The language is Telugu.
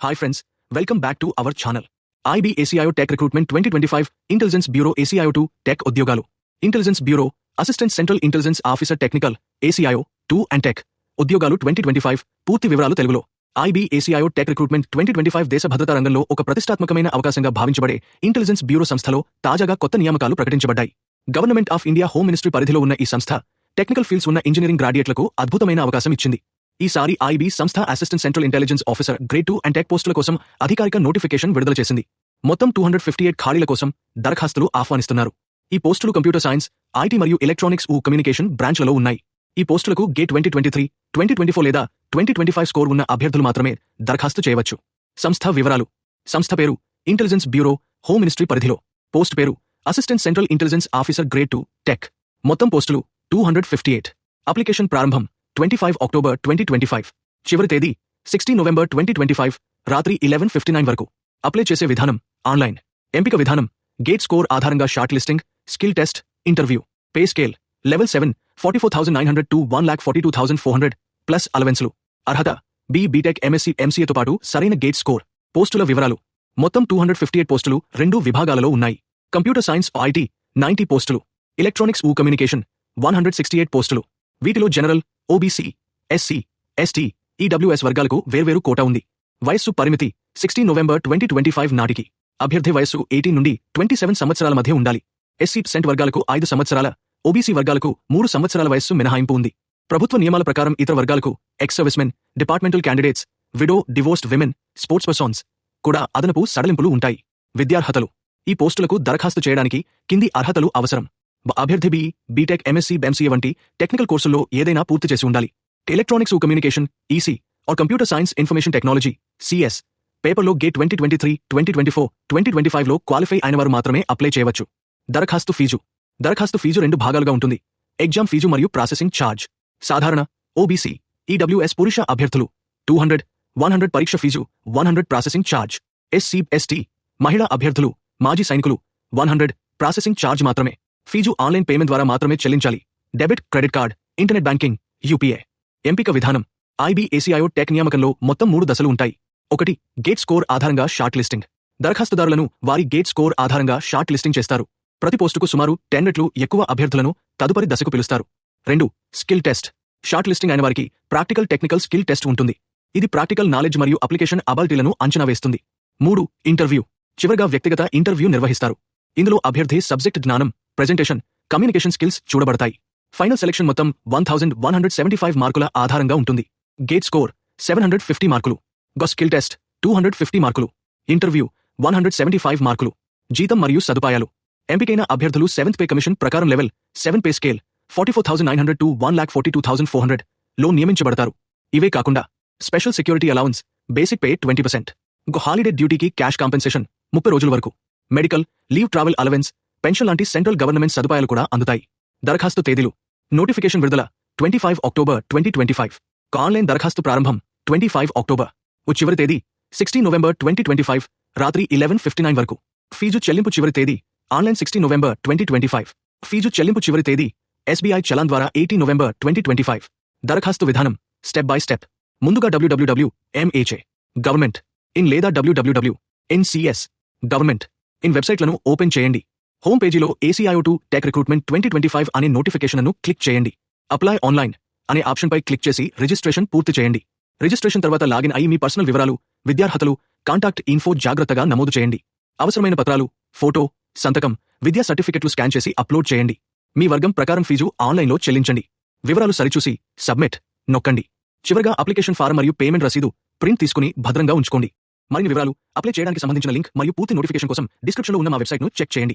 Hi friends welcome back to our channel to our channel. IBACIO Tech Recruitment 2025 Intelligence Bureau ACIO2 Tech ఉద్యోగాలు intelligence bureau assistant central intelligence officer technical ACIO two and tech ఉద్యోగాలు ట్వంటీ ట్వంటీ ఫైవ్ పూర్తి వివరాలు తెలుగులో IB ACIO tech recruitment twenty twenty five దేశ భద్రతా రంగంలో ఒక ప్రతిష్టాత్మకమైన అవకాశంగా భావించబడే ఇంటెలిజెన్స్ బ్యూరో సంస్థలో తాజాగా కొత్త నియామకాలు ప్రకటించబడ్డాయి government of India home ministry పరిధిలో ఉన్న ఈ సంస్థ టెక్నికల్ ఫీల్డ్స్ ఉన్న ఇంజనీరింగ్ గ్రాడ్యుయేట్లకు అద్భుతమైన అవకాశం ఇచ్చింది. ఈసారి ఐబీ సంస్థ assistant central intelligence officer grade two and tech పోస్టుల కోసం అధికారిక నోటిఫికేషన్ విడుదల చేసింది. మొత్తం టూ హండ్రెడ్ ఫిఫ్టీ ఎయిట్ ఖాళీల కోసం దరఖాస్తులు ఆహ్వానిస్తున్నారు. ఈ పోస్టులు కంప్యూటర్ సైన్స్ ఐటీ మరియు ఎలక్ట్రానిక్స్ ఊ కమ్యూనికేషన్ బ్రాంచ్లలో ఉన్నాయి. ఈ పోస్టులకు గే twenty twenty three twenty twenty four లేదా ట్వంటీ ట్వంటీ ఫైవ్ స్కోర్ ఉన్న అభ్యర్థులు మాత్రమే దరఖాస్తు చేయవచ్చు. సంస్థ వివరాలు. సంస్థ పేరు ఇంటెలిజెన్స్ బ్యూరో హోమ్ మినిస్ట్రీ పరిధిలో. పోస్ట్ పేరు assistant central intelligence officer grade two tech. మొత్తం పోస్టులు two hundred fifty eight. Application ప్రారంభం. Twenty five October twenty twenty five. చివరి తేదీ sixty November twenty twenty five రాత్రి ఇలెవెన్ ఫిఫ్టీ నైన్ వరకు. అప్లై చేసే విధానం ఆన్లైన్. ఎంపిక విధానం గేట్ స్కోర్ ఆధారంగా short listing skill test interview. Pay scale level seven forty four thousand nine hundred to one lakh forty two thousand four hundred plus అలవెన్స్లు అర్హత బి బీటెక్ ఎంఎస్సీ ఎంసీఏతో పాటు సరైన గేట్ స్కోర్. పోస్టుల వివరాలు. మొత్తం టూ హండ్రెడ్ ఫిఫ్టీ ఎయిట్ పోస్టులు రెండు విభాగాలలో ఉన్నాయి. కంప్యూటర్ సైన్స్ ఐటీ నైంటీ పోస్టులు. Electronics uh communication one hundred sixty eight పోస్టులు. వీటిలో general OBC SC ST EWS వర్గాలకు వేర్వేరు కోటా ఉంది. వయస్సు పరిమితి sixteen November twenty twenty five నాటికి. అభ్యర్థి వయస్సు ఎయిటీన్ నుండి ట్వంటీ సెవెన్ సంవత్సరాల మధ్య ఉండాలి. ఎస్సీ సెంట్ వర్గాలకు ఐదు సంవత్సరాల ఓబీసీ వర్గాలకు మూడు సంవత్సరాల వయస్సు మినహాయింపు ఉంది. ప్రభుత్వ నియమాల ప్రకారం ఇతర వర్గాలకు ex servicemen departmental candidates widow divorced women sports persons కూడా అదనపు సడలింపులు ఉంటాయి. విద్యార్హతలు. ఈ పోస్టులకు దరఖాస్తు చేయడానికి కింది అర్హతలు అవసరం. అభ్యర్థి బి బీటెక్ ఎంఎస్సీ బెంసీఏ వంటి టెక్నికల్ కోర్సుల్లో ఏదైనా పూర్తి చేసి ఉండాలి. Electronics communication EC or computer science information technology CS. పేపర్లో GATE twenty twenty three twenty twenty four twenty twenty ఫైవ్లో క్వాలిఫై అయిన వారు మాత్రమే అప్లై చేయవచ్చు. దరఖాస్తు ఫీజు. దరఖాస్తు ఫీజు రెండు భాగాలుగా ఉంటుంది. ఎగ్జామ్ ఫీజు మరియు ప్రాసెసింగ్ ఛార్జ్ సాధారణ ఓబీసీ ఈడబ్ల్యూఎస్ పురుష అభ్యర్థులు. టూ హండ్రెడ్ వన్ హండ్రెడ్ పరీక్ష fee one hundred processing charge SC ST మహిళా అభ్యర్థులు మాజీ సైనికులు వన్ హండ్రెడ్ ప్రాసెసింగ్ ఛార్జ్ మాత్రమే. ఫీజు ఆన్లైన్ పేమెంట్ ద్వారా మాత్రమే చెల్లించాలి. Debit credit card internet banking UPI. ఎంపిక విధానం. ఐబీఏసీఐఓ టెక్ నియామకంలో మొత్తం మూడు దశలు ఉంటాయి. ఒకటి గేట్ స్కోర్ ఆధారంగా షార్ట్ లిస్టింగ్. దరఖాస్తుదారులను వారి గేట్ స్కోర్ ఆధారంగా షార్ట్ లిస్టింగ్ చేస్తారు. ప్రతి పోస్టుకు సుమారు టెన్ రెట్లు ఎక్కువ అభ్యర్థులను తదుపరి దశకు పిలుస్తారు. రెండు స్కిల్ టెస్ట్. షార్ట్ లిస్టింగ్ అయిన వారికి ప్రాక్టికల్ టెక్నికల్ స్కిల్ టెస్ట్ ఉంటుంది. ఇది ప్రాక్టికల్ నాలెడ్జ్ మరియు అప్లికేషన్ అబాలిటీలను అంచనా వేస్తుంది. మూడు ఇంటర్వ్యూ. చివరగా వ్యక్తిగత ఇంటర్వ్యూ నిర్వహిస్తారు. ఇందులో అభ్యర్థి సబ్జెక్ట్ జ్ఞానం ప్రెజెంటేషన్ కమ్యూనికేషన్ స్కిల్స్ చూడబడతాయి. ఫైనల్ సెలెక్షన్ మొత్తం one thousand one hundred seventy five మార్కుల ఆధారంగా ఉంటుంది. GATE score seven hundred fifty మార్కులు. Go skill test two hundred fifty మార్కులు. Interview one hundred seventy five మార్కులు. జీతం మరియు సదుపాయాలు. ఎంపికైన అభ్యర్థులు సెవెంత్ పే కమిషన్ ప్రకారం level seven pay scale forty four thousand nine hundred to one lakh forty two thousand four హండ్రెడ్లో నియమించబడతారు. ఇవే కాకుండా special security allowance basic pay twenty percent go holiday డ్యూటీకి క్యాష్ కాంపెన్సేషన్ ముప్పై రోజుల వరకు. Medical leave travel allowance pension లాంటి సెంట్రల్ గవర్నమెంట్ సదుపాయాలు కూడా అందుతాయి. దరఖాస్తు తేదీలు. నోటిఫికేషన్ విడుదల twenty five October twenty twenty five. Online దరఖాస్తు ప్రారంభం ట్వంటీ ఫైవ్ అక్టోబర్. చివరి తేదీ sixteen November twenty twenty five రాత్రి ఇలెవెన్ ఫిఫ్టీ నైన్ వరకు. ఫీజు చెల్లింపు చివరి తేదీ online sixteen November twenty twenty five. Fee చెల్లింపు చివరి తేదీ ఎస్బీఐ చలాన్ ద్వారా eighteen November twenty twenty five. దరఖాస్తు విధానం స్టెప్ బై స్టెప్. ముందుగా డబ్ల్యూడబ్ల్యూడబ్ల్యూ ఎంఏచే గవర్నమెంట్. ఇన్ లేదా డబ్ల్యూడబ్ల్యూడబ్ల్యూ ఎన్సీఎస్ గవర్నమెంట్. ఇన్ వెబ్సైట్లను ఓపెన్ చేయండి. హోమ్ పేజీలో ACIO two tech recruitment twenty twenty five అనే నోటిఫికేషన్ను క్లిక్ చేయండి. అప్లై ఆన్లైన్ అనే ఆప్షన్పై క్లిక్ చేసి రిజిస్ట్రేషన్ పూర్తి చేయండి. రిజిస్ట్రేషన్ తర్వాత లాగిన్ అయి మీ పర్సనల్ వివరాలు విద్యార్హతలు కాంటాక్ట్ ఇన్ఫో జాగ్రత్తగా నమోదు చేయండి. అవసరమైన పత్రాలు ఫోటో సంతకం విద్యా సర్టిఫికెట్లు స్కాన్ చేసి అప్లోడ్ చేయండి. మీ వర్గం ప్రకారం ఫీజు ఆన్లైన్లో చెల్లించండి. వివరాలు సరిచూసి సబ్మిట్ నొక్కండి. చివరగా అప్లికేషన్ ఫారం మరియు పేమెంట్ రసీదు ప్రింట్ తీసుకుని భద్రంగా ఉంచుకోండి. మరిన్ని వివరాలు అప్లై చేయడానికి సంబంధించిన లింక్ మరియు పూర్తి నోటిఫికేషన్ కోసం డిస్క్రిప్షన్లో ఉన్న మా వెబ్సైట్ను చెక్ చేయండి.